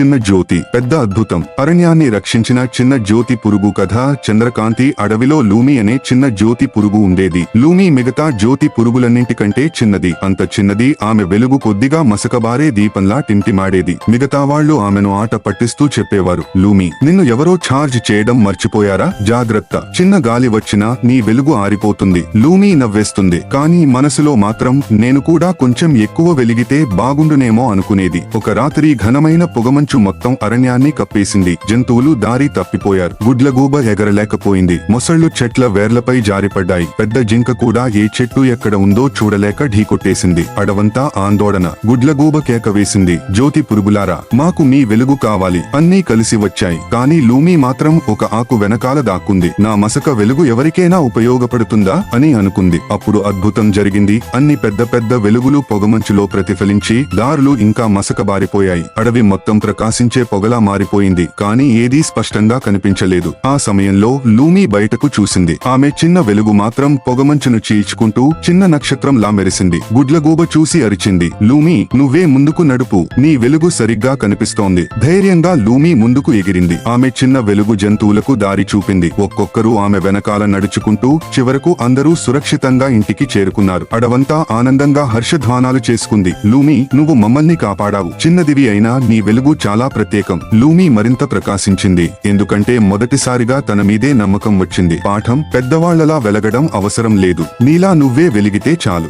చిన్న జ్యోతి పెద్ద అద్భుతం. అరణ్యాన్ని రక్షించిన చిన్న జ్యోతి పురుగు కథ చంద్రకాంతి అడవిలో లూమి అనే చిన్న జ్యోతి పురుగు ఉండేది. లూమి మిగతా జ్యోతి పురుగులన్నింటికంటే చిన్నది. అంత చిన్నది ఆమె వెలుగు కొద్దిగా మసకబారే దీపంలా టింటిమాడేది. మిగతా వాళ్ళు ఆమెను ఆట పట్టిస్తూ చెప్పేవారు. లూమి నిన్ను ఎవరో ఛార్జ్ చేయడం మర్చిపోయారా? జాగ్రత్త. చిన్న గాలి వచ్చినా నీ వెలుగు ఆరిపోతుంది. లూమి నవ్వేస్తుంది. కానీ మనసులో మాత్రం నేను కూడా కొంచెం ఎక్కువ వెలిగితే బాగుండునేమో అనుకునేది. ఒక రాత్రి ఘనమైన పొగమ మంచు మొత్తం అరణ్యాన్ని కప్పేసింది. జంతువులు దారి తప్పిపోయారు. గుడ్లగూబ ఎగరలేకపోయింది. మొసళ్ళు చెట్ల వేర్లపై జారిపడ్డాయి. పెద్ద జింక కూడా ఏ చెట్టు ఎక్కడ ఉందో చూడలేక ఢీకొట్టేసింది. అడవంతా ఆందోళన. గుడ్లగూబ కేక వేసింది. జ్యోతి పురుగులారా మాకు మీ వెలుగు కావాలి. అన్నీ కలిసి వచ్చాయి. కానీ లూమి మాత్రం ఒక ఆకు వెనకాల దాక్కుంది. నా మసక వెలుగు ఎవరికైనా ఉపయోగపడుతుందా అని అనుకుంది. అప్పుడు అద్భుతం జరిగింది. అన్ని పెద్ద పెద్ద వెలుగులు పొగమంచులో ప్రతిఫలించి దారులు ఇంకా మసకబారిపోయాయి అడవి మొత్తం ప్రకాశించే పొగలా మారిపోయింది కానీ ఏదీ స్పష్టంగా కనిపించలేదు. ఆ సమయంలో లూమి బయటకు చూసింది. ఆమె చిన్న వెలుగు మాత్రం పొగమంచును చీల్చుకుంటూ చిన్న నక్షత్రంలా మెరిసింది. గుడ్లగూబ చూసి అరిచింది. లూమి నువ్వే ముందుకు నడుపు. నీ వెలుగు సరిగ్గా కనిపిస్తోంది. ధైర్యంగా లూమి ముందుకు ఎగిరింది. ఆమె చిన్న వెలుగు జంతువులకు దారి చూపింది. ఒక్కొక్కరు ఆమె వెనకాల నడుచుకుంటూ చివరకు అందరూ సురక్షితంగా ఇంటికి చేరుకున్నారు. అడవంతా ఆనందంగా హర్షధ్వానాలు చేసుకుంది. లూమి నువ్వు మమ్మల్ని కాపాడావు. చిన్నదివి అయినా నీ వెలుగు చాలా ప్రత్యేకం. లూమి మరింత ప్రకాశించింది. ఎందుకంటే మొదటిసారిగా తన మీదే నమ్మకం వచ్చింది. పాఠం పెద్దవాళ్ళలా వెలగడం అవసరం లేదు. నీలా నువ్వే వెలిగితే చాలు.